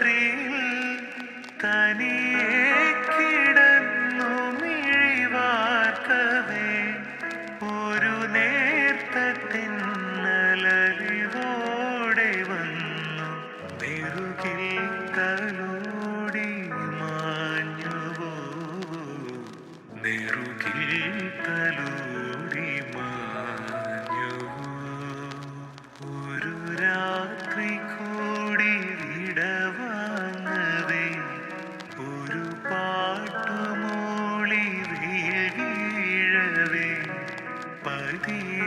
രാത്രിയിൽ തനിയെ കിടന്നു മിഴിവാർക്കവേ. ഒരു നേർത്ത തിന്നലറിവോടെ വന്നു. നെറുകിൽ തലോടി മാഞ്ഞുവോ നെറുകിൽ തലോടി മാഞ്ഞുവോ ഒരു രാത്രി തീ